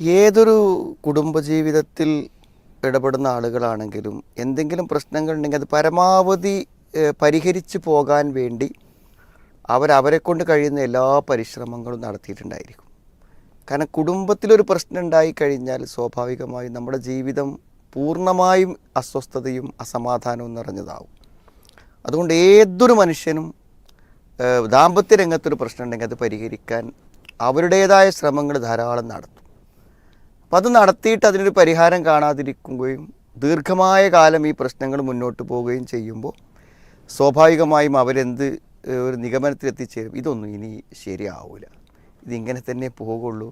ഏതൊരു കുടുംബജീവിതത്തിൽ ഇടപെടുന്ന ആളുകളാണെങ്കിലും എന്തെങ്കിലും പ്രശ്നങ്ങൾ ഉണ്ടെങ്കിൽ അത് പരമാവധി പരിഹരിച്ച് പോകാൻ വേണ്ടി അവരവരെ കൊണ്ട് കഴിയുന്ന എല്ലാ പരിശ്രമങ്ങളും നടത്തിയിട്ടുണ്ടായിരിക്കും. കാരണം കുടുംബത്തിലൊരു പ്രശ്നം ഉണ്ടായി കഴിഞ്ഞാൽ സ്വാഭാവികമായും നമ്മുടെ ജീവിതം പൂർണമായും അസ്വസ്ഥതയും അസമാധാനവും നിറഞ്ഞതാവും. അതുകൊണ്ട് ഏതൊരു മനുഷ്യനും ദാമ്പത്യ രംഗത്തൊരു പ്രശ്നം ഉണ്ടെങ്കിൽ അത് പരിഹരിക്കാൻ അവരുടേതായ ശ്രമങ്ങൾ ധാരാളം നടത്തും. അപ്പം അത് നടത്തിയിട്ട് അതിനൊരു പരിഹാരം കാണാതിരിക്കുകയും ദീർഘമായ കാലം ഈ പ്രശ്നങ്ങൾ മുന്നോട്ട് പോവുകയും ചെയ്യുമ്പോൾ സ്വാഭാവികമായും അവരെന്ത് ഒരു നിഗമനത്തിൽ എത്തിച്ചേരും ഇതൊന്നും ഇനി ശരിയാവില്ല ഇതിങ്ങനെ തന്നെ പോകുള്ളൂ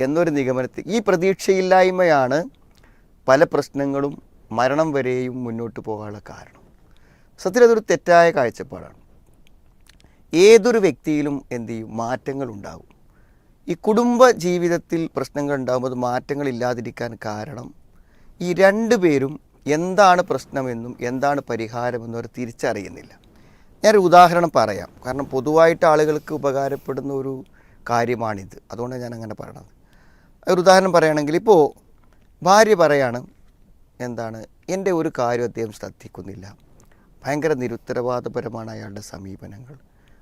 എന്നൊരു നിഗമനത്തിൽ ഈ പ്രതീക്ഷയില്ലായ്മയാണ് പല പ്രശ്നങ്ങളും മരണം വരെയും മുന്നോട്ട് പോകാനുള്ള കാരണം. സത്യത്തിൽ അതൊരു തെറ്റായ കാഴ്ചപ്പാടാണ്. ഏതൊരു വ്യക്തിയിലും എന്ത് ചെയ്യും? മാറ്റങ്ങൾ ഉണ്ടാകും ഈ കുടുംബ ജീവിതത്തിൽ പ്രശ്നങ്ങൾ ഉണ്ടാകുമ്പോൾ മാറ്റങ്ങൾ ഇല്ലാതിരിക്കാൻ കാരണം ഈ രണ്ട് പേരും എന്താണ് പ്രശ്നമെന്നും എന്താണ് പരിഹാരമെന്നും അവർ തിരിച്ചറിയുന്നില്ല. ഞാനൊരു ഉദാഹരണം പറയാം. കാരണം പൊതുവായിട്ട് ആളുകൾക്ക് ഉപകാരപ്പെടുന്ന ഒരു കാര്യമാണിത്. അതുകൊണ്ടാണ് ഞാൻ അങ്ങനെ പറയണത്. ഒരു ഉദാഹരണം പറയുകയാണെങ്കിൽ ഇപ്പോൾ ഭാര്യ പറയാണ് എന്താണ്? എന്റെ ഒരു കാര്യം അദ്ദേഹം ശ്രദ്ധിക്കുന്നില്ല. ഭയങ്കര നിരുത്തരവാദപരമാണ് അയാളുടെ സമീപനങ്ങൾ.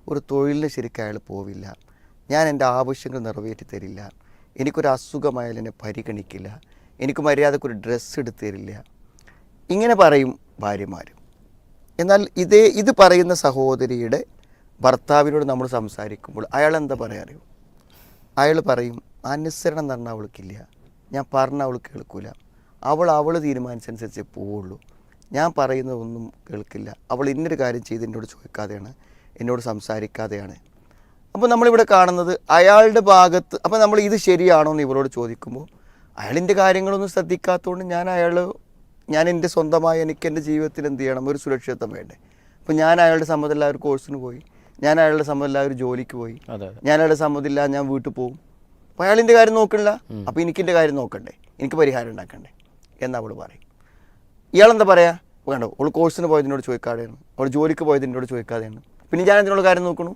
ഒരു തൊഴിലിന് ശരിക്കും അയാൾ പോവില്ല. ഞാൻ എന്റെ ആവശ്യങ്ങൾ നിറവേറ്റി തരില്ല. എനിക്കൊരു അസുഖമായാലും എന്നെ പരിഗണിക്കില്ല. എനിക്ക് മര്യാദക്കൊരു ഡ്രസ്സ് എടുത്തു തരില്ല ഇങ്ങനെ പറയും ഭാര്യമാർ എന്നാൽ ഇതേ ഇത് പറയുന്ന സഹോദരിയുടെ ഭർത്താവിനോട് നമ്മൾ സംസാരിക്കുമ്പോൾ അയാൾ എന്താ പറയാറിയോ അയാൾ പറയും അനുസരണം പറഞ്ഞാൽ അവൾക്കില്ല. ഞാൻ പറഞ്ഞ അവൾ കേൾക്കില്ല അവൾ അവൾ തീരുമാനിച്ചനുസരിച്ച് പോവുള്ളൂ. ഞാൻ പറയുന്നതൊന്നും കേൾക്കില്ല. അവൾ ഇന്നൊരു കാര്യം ചെയ്ത് എന്നോട് ചോദിക്കാതെയാണ് എന്നോട് സംസാരിക്കാതെയാണ്. അപ്പോൾ നമ്മളിവിടെ കാണുന്നത് അയാളുടെ ഭാഗത്ത് അപ്പോൾ നമ്മൾ ഇത് ശരിയാണോ എന്ന് ഇവരോട് ചോദിക്കുമ്പോൾ അയാളിന്റെ കാര്യങ്ങളൊന്നും ശ്രദ്ധിക്കാത്തതുകൊണ്ട് ഞാൻ അയാൾ ഞാൻ എന്റെ സ്വന്തമായി എനിക്ക് എന്റെ ജീവിതത്തിൽ എന്ത് ചെയ്യണം ഒരു സുരക്ഷിതത്വം വേണ്ടേ? അപ്പോൾ ഞാൻ അയാളുടെ സമ്മതമില്ല ഒരു കോഴ്സിന് പോയി ഞാൻ അയാളുടെ സമ്മതമില്ല ഒരു ജോലിക്ക് പോയി ഞാൻ അയാളുടെ സമ്മതമില്ല ഞാൻ വീട്ടിൽ പോകും അപ്പോൾ അയാളിന്റെ കാര്യം നോക്കണില്ല? അപ്പോൾ എനിക്കിന്റെ കാര്യം നോക്കണ്ടേ? എനിക്ക് പരിഹാരം ഉണ്ടാക്കണ്ടേ? എന്ന് അവൾ പറയും. ഇയാളെന്താ പറയുക വേണ്ടോ അവൾ കോഴ്സിന് പോയതിനോട് ചോദിക്കാതെയാണ് അവൾ ജോലിക്ക് പോയതിനോട് ചോദിക്കാതെയാണ്. പിന്നെ ഞാൻ എന്തിനുള്ള കാര്യം നോക്കണു?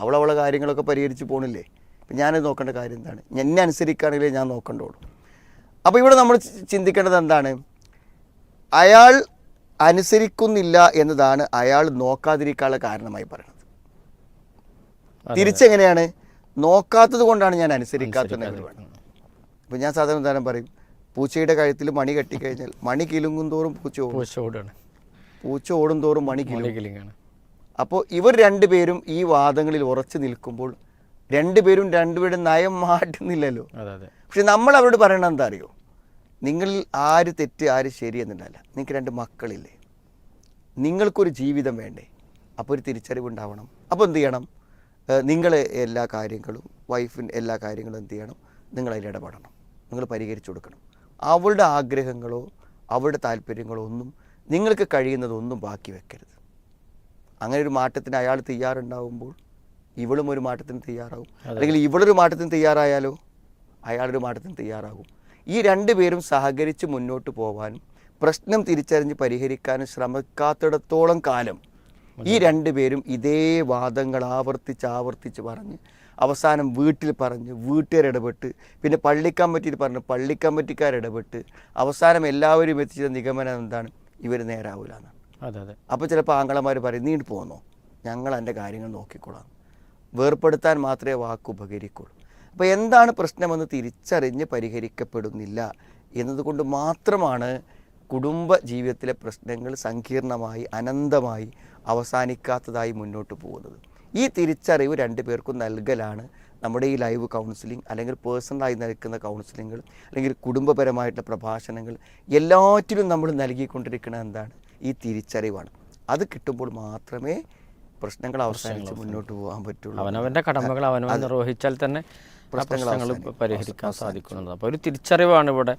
അവൾ അവളെ കാര്യങ്ങളൊക്കെ പരിഹരിച്ച് പോണില്ലേ? അപ്പം ഞാനത് നോക്കേണ്ട കാര്യം എന്താണ്? എന്നെ അനുസരിക്കുകയാണെങ്കിലേ ഞാൻ നോക്കേണ്ടോളൂ. അപ്പോൾ ഇവിടെ നമ്മൾ ചിന്തിക്കേണ്ടത് എന്താണ്? അയാൾ അനുസരിക്കുന്നില്ല എന്നതാണ് അയാൾ നോക്കാതിരിക്കാനുള്ള കാരണമായി പറയുന്നത്. തിരിച്ചെങ്ങനെയാണ്? നോക്കാത്തത് കൊണ്ടാണ് ഞാൻ അനുസരിക്കാത്തത് അപ്പം ഞാൻ സാധാരണ ഉദാഹരണം പറയും. പൂച്ചയുടെ കഴുത്തിൽ മണി കെട്ടിക്കഴിഞ്ഞാൽ മണി കിലുങ്ങും തോറും പൂച്ച ഓടും. പൂച്ച ഓടും തോറും മണി കിലുങ്ങാണ് അപ്പോൾ ഇവർ രണ്ടുപേരും ഈ വാദങ്ങളിൽ ഉറച്ചു നിൽക്കുമ്പോൾ രണ്ടുപേരും രണ്ടുപേരും നയം മാറ്റുന്നില്ലല്ലോ. പക്ഷെ നമ്മൾ അവരോട് പറയണത് എന്താ അറിയോ? നിങ്ങളിൽ ആര് തെറ്റ് ആര് ശരി എന്നുണ്ടല്ല നിങ്ങൾക്ക് രണ്ട് മക്കളില്ലേ. നിങ്ങൾക്കൊരു ജീവിതം വേണ്ടേ. അപ്പോൾ ഒരു തിരിച്ചറിവുണ്ടാവണം. അപ്പോൾ എന്ത് ചെയ്യണം? നിങ്ങൾ എല്ലാ കാര്യങ്ങളും വൈഫിന്റെ എല്ലാ കാര്യങ്ങളും എന്ത് ചെയ്യണം? നിങ്ങൾ അതിൽ ഇടപെടണം. നിങ്ങൾ പരിഹരിച്ചു കൊടുക്കണം. അവളുടെ ആഗ്രഹങ്ങളോ അവളുടെ താല്പര്യങ്ങളോ ഒന്നും നിങ്ങൾക്ക് കഴിയുന്നതൊന്നും ബാക്കി വെക്കരുത്. അങ്ങനെ ഒരു മാറ്റത്തിന് അയാൾ തയ്യാറുണ്ടാവുമ്പോൾ ഇവളും ഒരു മാറ്റത്തിന് തയ്യാറാകും. അല്ലെങ്കിൽ ഇവളൊരു മാറ്റത്തിന് തയ്യാറായാലോ അയാളൊരു മാറ്റത്തിന് തയ്യാറാകും. ഈ രണ്ടുപേരും സഹകരിച്ച് മുന്നോട്ട് പോകാനും പ്രശ്നം തിരിച്ചറിഞ്ഞ് പരിഹരിക്കാനും ശ്രമിക്കാത്തിടത്തോളം കാലം ഈ രണ്ടുപേരും ഇതേ വാദങ്ങൾ ആവർത്തിച്ച് ആവർത്തിച്ച് പറഞ്ഞ് അവസാനം വീട്ടിൽ പറഞ്ഞ് വീട്ടുകാർ ഇടപെട്ട് പിന്നെ പള്ളിക്കമ്മിറ്റിയിൽ പറഞ്ഞ് പള്ളിക്കമ്മിറ്റിക്കാർ ഇടപെട്ട് അവസാനം എല്ലാവരും എത്തിച്ച നിഗമനം എന്താണ്? ഇവർ നേരാവൂല എന്നാണ് അപ്പോൾ ചിലപ്പോൾ ആങ്ങളമാർ പറയും നീണ്ടു പോകുന്നു ഞങ്ങൾ എന്റെ കാര്യങ്ങൾ നോക്കിക്കൊള്ളാം വേർപ്പെടുത്താൻ മാത്രമേ വാക്ക് ഉപകരിക്കുള്ളൂ. അപ്പോൾ എന്താണ് പ്രശ്നമെന്ന് തിരിച്ചറിഞ്ഞ് പരിഹരിക്കപ്പെടുന്നില്ല എന്നതുകൊണ്ട് മാത്രമാണ് കുടുംബ ജീവിതത്തിലെ പ്രശ്നങ്ങൾ സങ്കീർണമായി അനന്തമായി അവസാനിക്കാത്തതായി മുന്നോട്ട് പോകുന്നത്. ഈ തിരിച്ചറിവ് രണ്ടു പേർക്കും നൽകലാണ്. നമ്മുടെ ഈ ലൈവ് കൗൺസിലിംഗ് അല്ലെങ്കിൽ പേഴ്സണലായി നൽകുന്ന കൗൺസിലിങ്ങൾ അല്ലെങ്കിൽ കുടുംബപരമായിട്ടുള്ള പ്രഭാഷണങ്ങൾ എല്ലാറ്റിലും നമ്മൾ നൽകിക്കൊണ്ടിരിക്കുന്നത് എന്താണ്? ഈ തിരിച്ചറിവാണ്. അത് കിട്ടുമ്പോൾ മാത്രമേ പ്രശ്നങ്ങൾ അവസാനിച്ച് മുന്നോട്ട് പോകാൻ പറ്റുള്ളൂ. അവനവന്റെ കടമകൾ അവനവൻ നിർവഹിച്ചാൽ തന്നെ പ്രശ്നങ്ങൾ പരിഹരിക്കാൻ സാധിക്കുന്നത്. അപ്പോൾ ഒരു തിരിച്ചറിവാണ് ഇവിടെ.